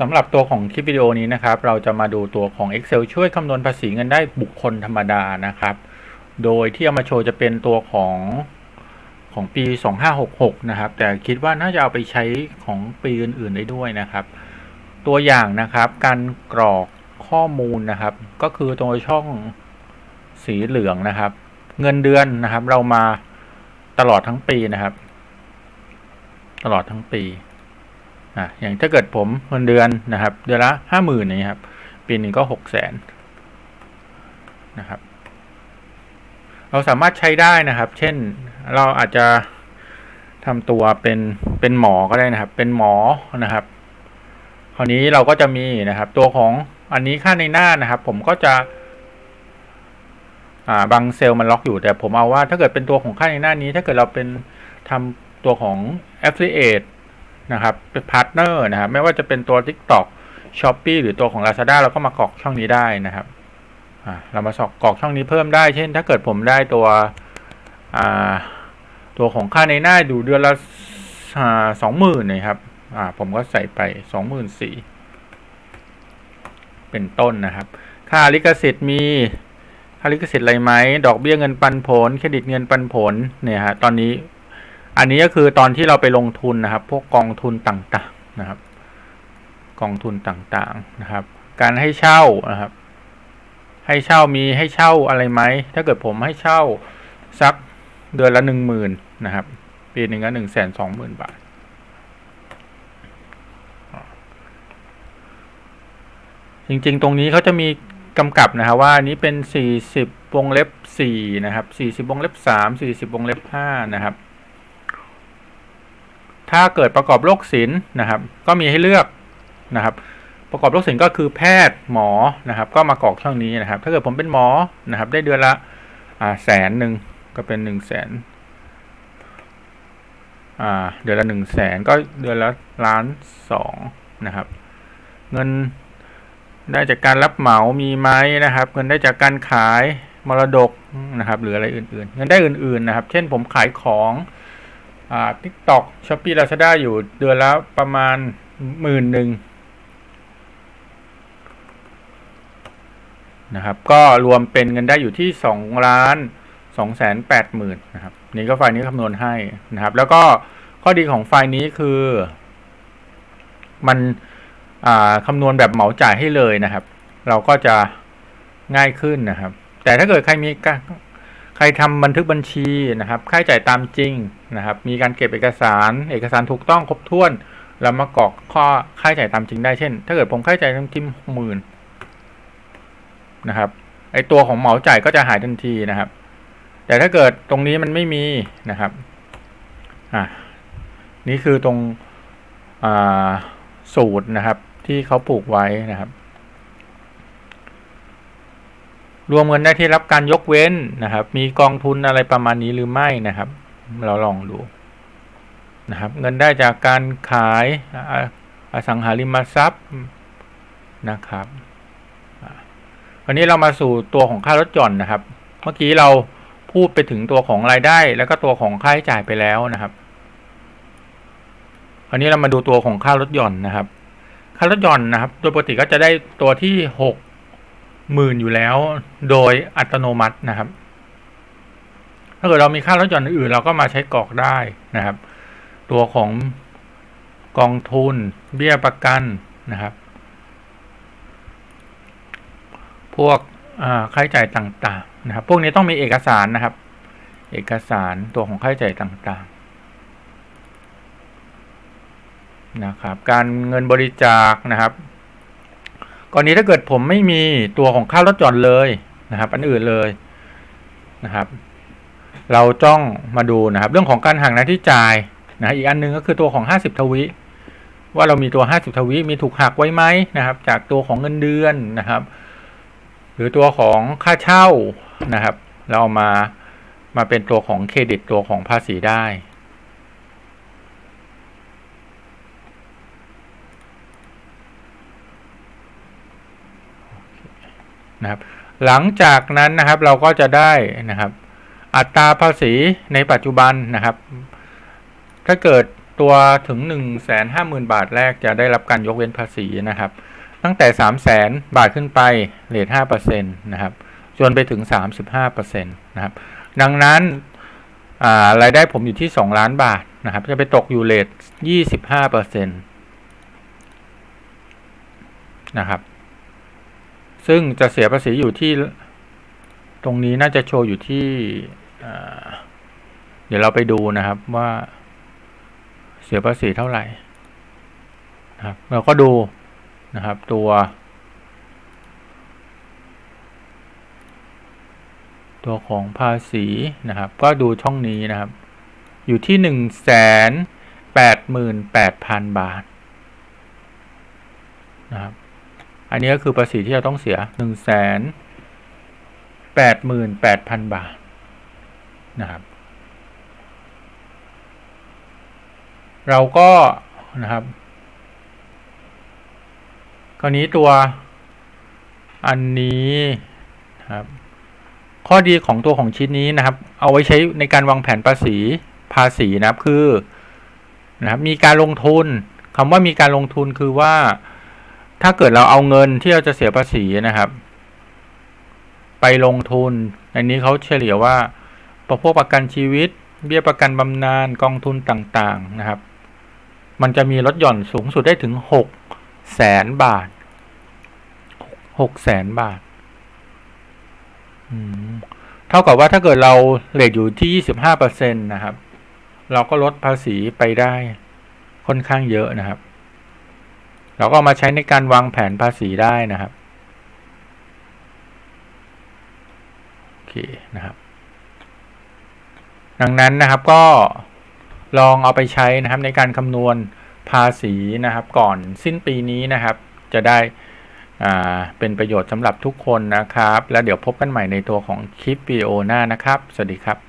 สำหรับตัวของคลิปวิดีโอนี้นะครับ เราจะมาดูตัวของ Excel ช่วยคำนวณภาษีเงินได้บุคคลธรรมดานะครับ โดยที่เอามาโชว์จะเป็นตัวของของปี 2566 นะครับ แต่คิดว่าน่าจะเอาไปใช้ของปีอื่นๆได้ด้วยนะครับ ตัวอย่างนะครับการกรอกข้อมูลนะครับ ก็คือตรงช่องสีเหลืองนะครับ เงินเดือนนะครับ เรามาตลอดทั้งปีนะครับ ตลอดทั้งปี อะอย่างถ้าเกิดผมเงินเดือนนะครับ เดือนละห้าหมื่นนี้ยครับ ปีหนึ่งก็หกแสนนะครับ เราสามารถใช้ได้นะครับ เช่นเราอาจจะทำตัวเป็นเป็นหมอก็ได้นะครับ เป็นหมอนะครับ คราวนี้เราก็จะมีนะครับ ตัวของอันนี้ค่าในหน้านะครับ ผมก็จะอ่าบางเซลล์มันล็อกอยู่แต่ผมเอาว่าถ้าเกิดเป็นตัวของค่าในหน้านี้ ถ้าเกิดเราเป็นทำตัวของ affiliate นะครับเป็นพาร์ทเนอร์นะครับไม่ว่าจะเป็นตัว TikTok Shopee หรือตัวของ Lazada เราก็มากรอกช่องนี้ได้นะครับอ่าเรามาสอกกรอกช่องนี้เพิ่มได้ เช่น ถ้าเกิดผมได้ตัวอ่าตัวของค่าในหน้าดูเดือนละสองหมื่นนะครับอ่าผมก็ใส่ไปสองหมื่นสี่เป็นต้นนะครับ ค่าลิขสิทธิ์มีค่าลิขสิทธิ์อะไรไหม ดอกเบี้ยเงินปันผล เครดิตเงินปันผลเนี่ยฮะตอนนี้ อันนี้ก็คือตอนที่เราไปลงทุนนะครับ พวกกองทุนต่างๆนะครับ กองทุนต่างๆนะครับ การให้เช่านะครับ ให้เช่ามีให้เช่าอะไรไหมถ้าเกิดผมให้เช่าสักเดือนละหนึ่งหมื่นนะครับปีหนึ่งก็หนึ่งแสนสองหมื่นบาทจริงๆ ตรงนี้เขาจะมีกำกับนะครับว่าอันนี้เป็น 40 วงเล็บ 4 นะครับ 40 วงเล็บ 3 40 วงเล็บ 5 นะครับ ถ้าเกิดประกอบโรคศิลป์นะครับ ก็มีให้เลือกนะครับ ประกอบโรคศิลป์ก็คือแพทย์หมอนะครับ ก็มากรอกช่องนี้นะครับ ถ้าเกิดผมเป็นหมอนะครับ ได้เดือนละอ่าแสนหนึ่งก็เป็นหนึ่งแสนอ่าเดือนละหนึ่งแสนก็เดือนละล้านสองนะครับ เงินได้จากการรับเหมามีไหมนะครับ เงินได้จากการขายมรดกนะครับ หรืออะไรอื่น ๆ เงินได้อื่น ๆนะครับ เช่นผมขายของ ทิกตอกช้อปปี้ลาซาด้าอยู่เดือนละประมาณหมื่นหนึ่งนะครับก็รวมเป็นเงินได้อยู่ที่สองล้านสองแสนแปดหมื่นนะครับนี่ก็ไฟล์นี้คำนวณให้นะครับ แล้วก็ข้อดีของไฟล์นี้คือ มันคำนวณแบบเหมาจ่ายให้เลยนะครับ เราก็จะง่ายขึ้นนะครับ แต่ถ้าเกิดใครมี ใครทำบันทึกบัญชีนะครับ ค่าใช้จ่ายตามจริงนะครับ มีการเก็บเอกสาร เอกสารถูกต้องครบถ้วน เรามากรอกข้อค่าใช้จ่ายตามจริงได้เช่น ถ้าเกิดผมค่าใช้จ่ายทั้งทิมหกหมื่นนะครับ ไอตัวของเหมาจ่ายก็จะหายทันทีนะครับ แต่ถ้าเกิดตรงนี้มันไม่มีนะครับ อ่านี่คือตรงอ่าสูตรนะครับ ที่เขาปลูกไว้นะครับ รวมเงินได้ที่รับการยกเว้นนะครับ มีกองทุนอะไรประมาณนี้หรือไม่นะครับ เราลองดูนะครับ เงินได้จากการขายอสังหาริมทรัพย์นะครับวันนี้เรามาสู่ตัวของค่ารถจอดนะครับ เมื่อกี้เราพูดไปถึงตัวของรายได้ แล้วก็ตัวของค่าใช้จ่ายไปแล้วนะครับคราวนี้เรามาดูตัวของค่ารถยนต์นะครับ ค่ารถยนต์นะครับ โดยปกติก็จะได้ตัวที่หก หมื่นอยู่แล้ว โดยอัตโนมัตินะครับ ถ้าเกิดเรามีค่ารถยนต์อื่น เราก็มาใช้กรอกได้นะครับ ตัวของกองทุน เบี้ยประกันนะครับ พวกค่าใช้จ่ายต่าง ๆ นะครับ พวกนี้ต้องมีเอกสารนะครับ เอกสารตัวของค่าใช้จ่ายต่าง ๆ นะครับ การเงินบริจาคนะครับ กรณีถ้าเกิดผมไม่มีตัวของค่ารถจอดเลยนะครับ อันอื่นเลยนะครับ เราจ้องมาดูนะครับ เรื่องของการหักหน้าที่จ่ายนะอีกอันนึงก็คือตัวของ 50 ทวีว่าเรามีตัว 50 ทวีมีถูกหักไว้ไหมนะครับ จากตัวของเงินเดือนนะครับ หรือตัวของค่าเช่านะครับ เราเอามามาเป็นตัวของเครดิตตัวของภาษีได้ นะครับ หลังจากนั้นนะครับเราก็จะได้นะครับ อัตราภาษีในปัจจุบันนะครับ ถ้าเกิดตัวถึง 1 5 0 0 0 0 บาทแรกจะได้รับการยกเว้นภาษีนะครับ ตั้งแต่ 3 0 0 0 0 0 บาทขึ้นไปเรท5%นะครับจนไปถึง 35%นะครับ ดังนั้นารายได้ผมอยู่ที่ 2 ล้านบาทนะครับ จะไปตกอยู่เรท25%นะครับ ซึ่งจะเสียภาษีอยู่ที่ตรงนี้น่าจะโชว์อยู่ที่เดี๋ยวเราไปดูนะครับว่าเสียภาษีเท่าไหร่นะครับเราก็ดูนะครับตัว ตัวของภาษีนะครับ ก็ดูช่องนี้นะครับ อยู่ที่หนึ่งแสนแปดหมื่นแปดพันบาทนะครับ อันนี้ก็คือภาษีที่เราต้องเสียหนึ่งแสนแปดหมื่นแปดพันบาทนะครับ เราก็นะครับคราวนี้ตัวอันนี้นครับ ข้อดีของตัวของชิ้นนี้นะครับ เอาไว้ใช้ในการวางแผนภาษีภาษีนะครับคือนะครับมีการลงทุนคำว่ามีการลงทุนคือว่า ถ้าเกิดเราเอาเงินที่เราจะเสียภาษีนะครับ ไปลงทุน อันนี้เขาเฉลี่ยว่าประพวกประกันชีวิต เบี้ยประกันบำนาญกองทุนต่างๆนะครับ มันจะมีลดหย่อนสูงสุดได้ถึงหกแสนบาทหกแสนบาทเท่ากับว่าถ้าเกิดเราเลทอยู่ที่ยี่สิบห้าเปอร์เซ็นตนะครับ เราก็ลดภาษีไปได้ค่อนข้างเยอะนะครับ เราก็ามาใช้ในการวางแผนภาษีได้นะครับโอเคนะครับ ดังนั้นนะครับก็ลองเอาไปใช้นะครับในการคำนวณภาษีนะครับ ก่อนสิ้นปีนี้นะครับ จะได้เป็นประโยชน์สำหรับทุกคนนะครับ แล้วเดี๋ยวพบกันใหม่ในตัวของคลิปวิดีโอหน้านะครับ สวัสดีครับ